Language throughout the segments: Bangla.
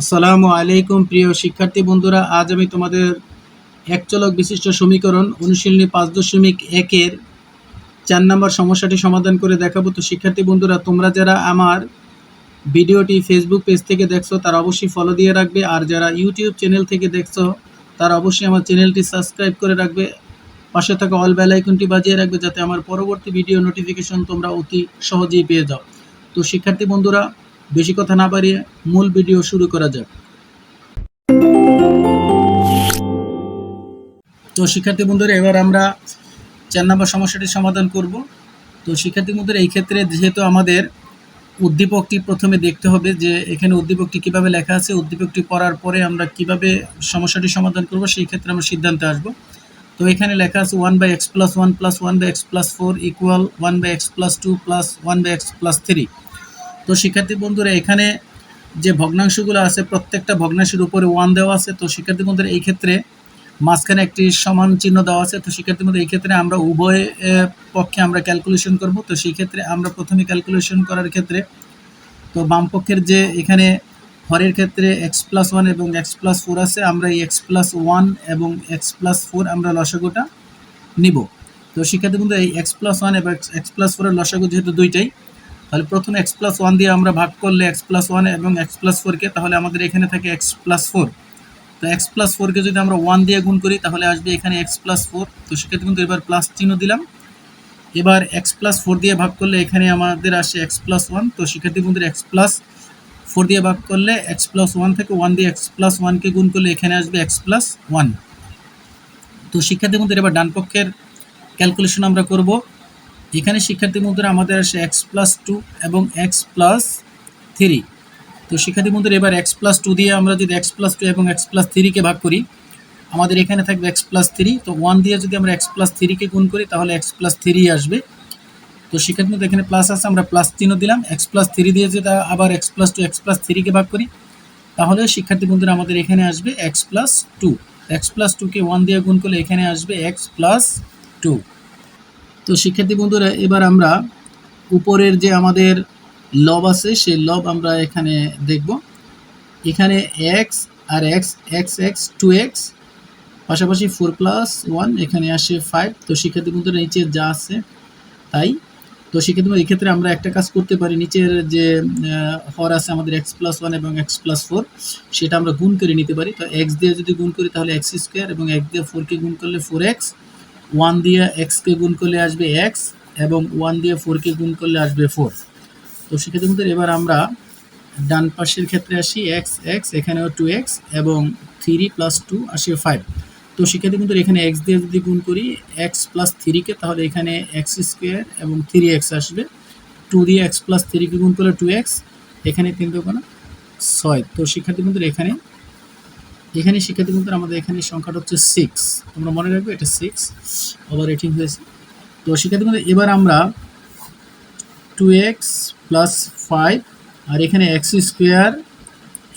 আসসালামু আলাইকুম, প্রিয় শিক্ষার্থী বন্ধুরা। আজ আমি তোমাদের একচলক বিশিষ্ট সমীকরণ অনুশীলনী পাঁচ দশমিক একের চার নম্বর সমস্যাটি সমাধান করে দেখাবো। তো শিক্ষার্থী বন্ধুরা, তোমরা যারা আমার ভিডিওটি ফেসবুক পেজ থেকে দেখছ, তারা অবশ্যই ফলো দিয়ে রাখবে। আর যারা ইউটিউব চ্যানেল থেকে দেখছ, তারা অবশ্যই আমার চ্যানেলটি সাবস্ক্রাইব করে রাখবে। পাশে থাকা অল বেল আইকনটি বাজিয়ে রাখবে, যাতে আমার পরবর্তী ভিডিও নোটিফিকেশন তোমরা অতি সহজেই পেয়ে যাও। তো শিক্ষার্থী বন্ধুরা বেশি কথা না বাড়িয়ে মূল ভিডিও শুরু করা যাক। তো শিক্ষার্থী বন্ধুরা, এবার আমরা চার নম্বর সমস্যাটি সমাধান করব। তো শিক্ষার্থী বন্ধুরা, এই ক্ষেত্রে যেহেতু আমাদের উদ্দীপকটি প্রথমে দেখতে হবে যে এখানে উদ্দীপকটি কীভাবে লেখা আছে, উদ্দীপকটি পড়ার পরে আমরা কীভাবে সমস্যাটি সমাধান করব, সেই ক্ষেত্রে আমরা সিদ্ধান্তে আসব। তো এখানে লেখা আছে one by x plus one plus one by x plus four equal one by x plus two plus one by x plus three তো শিক্ষার্থী বন্ধুরা, এখানে যে ভগ্নাংশগুলো আছে, প্রত্যেকটা ভগ্নাংশের উপরে ওয়ান দেওয়া আছে, তো শিক্ষার্থী বন্ধুরা, এই ক্ষেত্রে মাঝখানে একটি সমান চিহ্ন দেওয়া আছে, তো শিক্ষার্থী বন্ধু এই ক্ষেত্রে আমরা উভয় পক্ষে আমরা ক্যালকুলেশন করব। তো সেই ক্ষেত্রে আমরা প্রথমে ক্যালকুলেশন করার ক্ষেত্রে, তো বাম পক্ষের যে এখানে হরের ক্ষেত্রে এক্স প্লাস ওয়ান এবং এক্স প্লাস ফোর আছে, আমরা এই এক্স প্লাস ওয়ান এবং এক্স প্লাস ফোর আমরা লসাগুটা নিব। তো শিক্ষার্থী বন্ধু এই এক্স প্লাস ওয়ান এবং এক্স প্লাস ফোরের লসাগু যেহেতু দুইটাই তাহলে প্রথমে এক্স প্লাস ওয়ান দিয়ে আমরা ভাগ করলে এক্স প্লাস ওয়ান এবং এক্স প্লাস ফোরকে তাহলে আমাদের এখানে থাকে এক্স প্লাস ফোর তো এক্স প্লাস ফোরকে যদি আমরা ওয়ান দিয়ে গুণ করি তাহলে আসবে এখানে এক্স প্লাস ফোর তো সেক্ষেত্রে কিন্তু এবার প্লাস চিহ্ন দিলাম এবার এক্স প্লাস ফোর দিয়ে ভাগ করলে এখানে আমাদের আসে এক্স প্লাস ওয়ান তো শিক্ষার্থী বন্ধুরা এক্স প্লাস ফোর দিয়ে ভাগ করলে এক্স প্লাস ওয়ান থেকে ওয়ান দিয়ে এক্স প্লাস ওয়ানকে গুণ করলে এখানে আসবে এক্স প্লাস ওয়ান তো শিক্ষার্থী বন্ধুরা এবার ডান পক্ষের ক্যালকুলেশন আমরা করব এখানে শিক্ষার্থী বন্ধুরা আমাদের আসে এক্স প্লাস টু এবং এক্স প্লাস থ্রি তো শিক্ষার্থী বন্ধুরা এবার এক্স প্লাস টু দিয়ে আমরা যদি এক্স প্লাস টু এবং এক্স প্লাস থ্রিকে ভাগ করি আমাদের এখানে থাকবে এক্স প্লাস থ্রি তো ওয়ান দিয়ে যদি আমরা এক্স প্লাস থ্রিকে গুণ করি তাহলে এক্স প্লাস থ্রি আসবে তো শিক্ষার্থী বন্ধু এখানে প্লাস আছে আমরা প্লাস চিহ্ন দিলাম এক্স প্লাস থ্রি দিয়ে যদি আবার x plus two x plus থ্রিকে ভাগ করি তাহলে শিক্ষার্থী বন্ধুরা আমাদের এখানে আসবে x plus two x plus টুকে ওয়ান দিয়ে গুণ করলে এখানে আসবে এক্স প্লাস টু তো শিক্ষার্থী বন্ধুরা, এবার আমরা উপরের যে আমাদের লব আছে, সেই লব আমরা এখানে দেখব। এখানে এক্স আর x x x two x পাশাপাশি ফোর প্লাস ওয়ান এখানে আসে ফাইভ তো শিক্ষার্থী বন্ধুরা নিচে যা আছে তাই। তো শিক্ষার্থী বন্ধু এক্ষেত্রে আমরা একটা কাজ করতে পারি, নিচের যে হর আছে আমাদের এক্স প্লাস ওয়ান এবং এক্স প্লাস ফোর সেটা আমরা গুণ করে নিতে পারি। তো এক্স দিয়ে যদি গুণ করি তাহলে এক্স স্কোয়ার এবং এক দিয়ে ফোরকে গুণ করলে ফোর এক্স ওয়ান দিয়ে এক্সকে গুণ করলে আসবে এক্স এবং ওয়ান দিয়ে ফোরকে গুণ করলে আসবে ফোর। তো সেক্ষেত্রে কিন্তু এবার আমরা ডান পাশের ক্ষেত্রে আসি, এক্স এক্স, এখানেও টু এক্স এবং থ্রি প্লাস টু আসে ফাইভ। তো সেক্ষেত্রে কিন্তু এখানে এক্স দিয়ে যদি গুণ করি, এক্স প্লাস থ্রিকে তাহলে এখানে এক্স স্কোয়ার এবং থ্রি এক্স আসবে। টু দিয়ে এক্স প্লাস থ্রিকে গুণ করলে টু এক্স, এখানে তিন দোকানা ছয়। তো শিক্ষার্থী বন্ধুরা এখানে এখানে শিক্ষার্থী বন্ধুরা, আমাদের এখানে সংখ্যাটা হচ্ছে সিক্স তোমরা মনে রাখবে, এটা সিক্স ওভার রেটিং হয়েছে। তো শিক্ষার্থী বন্ধুরা, এবার আমরা টু এক্স প্লাস ফাইভ আর এখানে এক্স স্কোয়ার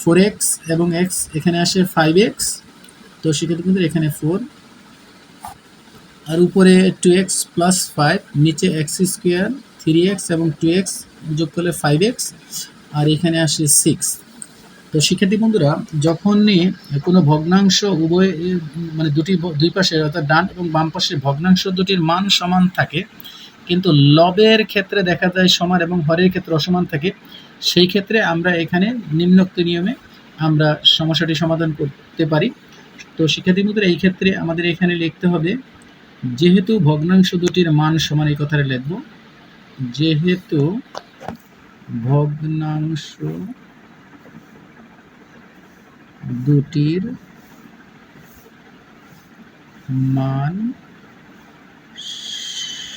ফোর এক্স এবং এক্স এখানে আসে ফাইভ এক্স তো সেক্ষেত্রে কিন্তু এখানে ফোর আর উপরে টু এক্স প্লাস ফাইভ নিচে এক্স স্কোয়ার থ্রি এক্স এবং টু এক্স যোগ করলে ফাইভ এক্স আর এখানে আসে সিক্স তো শিক্ষার্থী বন্ধুরা, যখনই কোনো ভগ্নাংশ উভয় মানে দুটি দুই পাশে অর্থাৎ ডান এবং বাম পাশে ভগ্নাংশ দুটির মান সমান থাকে, কিন্তু লবের ক্ষেত্রে দেখা যায় সমান এবং হরের ক্ষেত্রে অসমান থাকে, সেই ক্ষেত্রে আমরা এখানে নিম্নোক্ত নিয়মে আমরা সমস্যাটি সমাধান করতে পারি। তো শিক্ষার্থী বন্ধুরা, এই ক্ষেত্রে আমাদের এখানে লিখতে হবে, যেহেতু ভগ্নাংশ দুটির মান সমান এই কথাটা লিখব, যেহেতু ভগ্নাংশ দুটির মান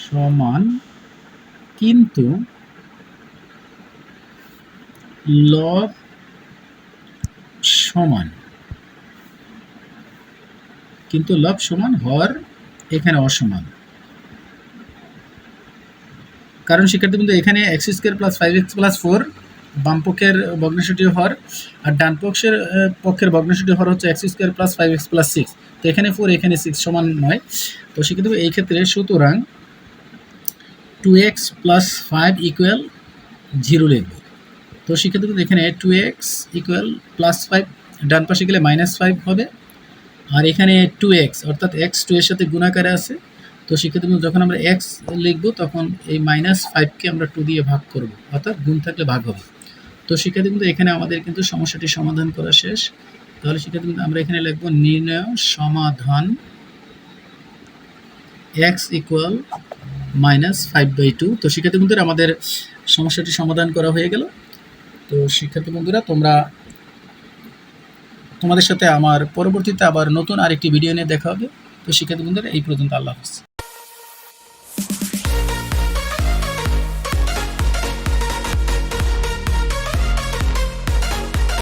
সমান, কিন্তু লব সমান। কিন্তু লব সমান হর এখানে অসমান। কারণ শিক্ষার্থী বন্ধু এখানে x square plus five x plus four বাম পক্ষের ভগ্নাংশটি হর আর ডান পক্ষের পক্ষের ভগ্নাংশটি হর হচ্ছে x square plus five x plus six তো এখানে ফোর এখানে সিক্স সমান নয়। তো সেক্ষেত্রে এই ক্ষেত্রে সুতরাং two x plus five equal zero লিখব। তো শিক্ষার্থী কিন্তু এখানে two x equal plus five ডান পাশে গেলে মাইনাস ফাইভ হবে। আর এখানে টু এক্স অর্থাৎ এক্স টু এর সাথে গুণাকারে আছে। তো শিক্ষার্থী কিন্তু যখন আমরা এক্স লিখব, তখন এই মাইনাস ফাইভকে আমরা টু দিয়ে ভাগ করব। অর্থাৎ গুণ থাকলে ভাগ হবে। তো শিক্ষার্থী বন্ধু এখানে আমাদের কিন্তু সমস্যাটি সমাধান করা শেষ। তাহলে শিক্ষার্থী বন্ধু আমরা এখানে লিখব নির্ণয় সমাধান x equal minus five by two তো শিক্ষার্থী বন্ধুরা আমাদের সমস্যাটি সমাধান করা হয়ে গেল। তো শিক্ষার্থী বন্ধুরা তোমরা তোমাদের সাথে আমার পরবর্তীতে আবার নতুন আরেকটি ভিডিও নিয়ে দেখা হবে। তো শিক্ষার্থী বন্ধুরা এই পর্যন্ত আল্লাহ হাফিজ।